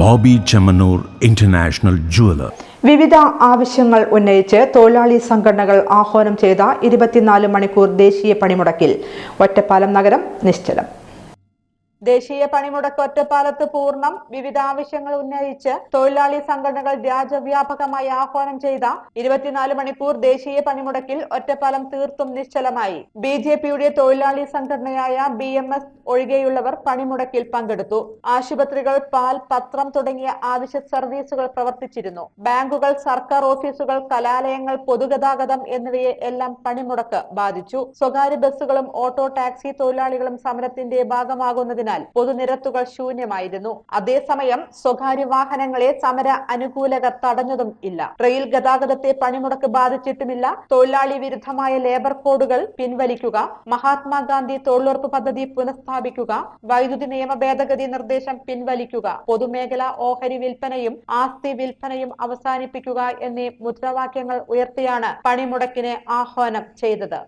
Bobby Chemmanur international jeweller. വിവിധ ആവശ്യങ്ങൾ ഉന്നയിച്ച് തൊഴിലാളി സംഘടനകൾ ആഹ്വാനം ചെയ്ത ഇരുപത്തിനാല് മണിക്കൂർ ദേശീയ പണിമുടക്കിൽ ഒറ്റപ്പാലം നഗരം നിശ്ചലം. ദേശീയ പണിമുടക്ക് ഒറ്റപ്പാലത്ത് പൂർണം വിവിധ ആവശ്യങ്ങൾ ഉന്നയിച്ച് തൊഴിലാളി സംഘടനകൾ രാജ്യവ്യാപകമായി ആഹ്വാനം ചെയ്ത ഇരുപത്തിനാല് മണിക്കൂർ ദേശീയ പണിമുടക്കിൽ ഒറ്റപ്പാലം തീർത്തും നിശ്ചലമായി. ബി ജെ പിയുടെ തൊഴിലാളി സംഘടനയായ ബി എം എസ് ഒഴികെയുള്ളവർ പണിമുടക്കിൽ പങ്കെടുത്തു. ആശുപത്രികൾ പാൽ പത്രം തുടങ്ങിയ ആവശ്യ സർവീസുകൾ പ്രവർത്തിച്ചിരുന്നു. ബാങ്കുകൾ സർക്കാർ ഓഫീസുകൾ കലാലയങ്ങൾ പൊതുഗതാഗതം എന്നിവയെ എല്ലാം പണിമുടക്ക് ബാധിച്ചു. സ്വകാര്യ ബസ്സുകളും ഓട്ടോ ടാക്സി തൊഴിലാളികളും സമരത്തിന്റെ ഭാഗമാകുന്നതിനാൽ പൊതുനിരത്തുകൾ ശൂന്യമായിരുന്നു. അതേസമയം സ്വകാര്യ വാഹനങ്ങളെ സമര അനുകൂലകർ തടഞ്ഞതും ഇല്ല. റെയിൽ ഗതാഗതത്തെ പണിമുടക്ക് ബാധിച്ചിട്ടുമില്ല. തൊഴിലാളി വിരുദ്ധമായ ലേബർ കോഡുകൾ പിൻവലിക്കുക മഹാത്മാഗാന്ധി തൊഴിലുറപ്പ് പദ്ധതി പുനഃസ്ഥാപിക്കുക വൈദ്യുതി നിയമ ഭേദഗതി നിർദ്ദേശം പിൻവലിക്കുക പൊതുമേഖലാ ഓഹരി വിൽപ്പനയും ആസ്തി വിൽപ്പനയും അവസാനിപ്പിക്കുക എന്നീ മുദ്രാവാക്യങ്ങൾ ഉയർത്തിയാണ് പണിമുടക്കിന് ആഹ്വാനം ചെയ്തത്.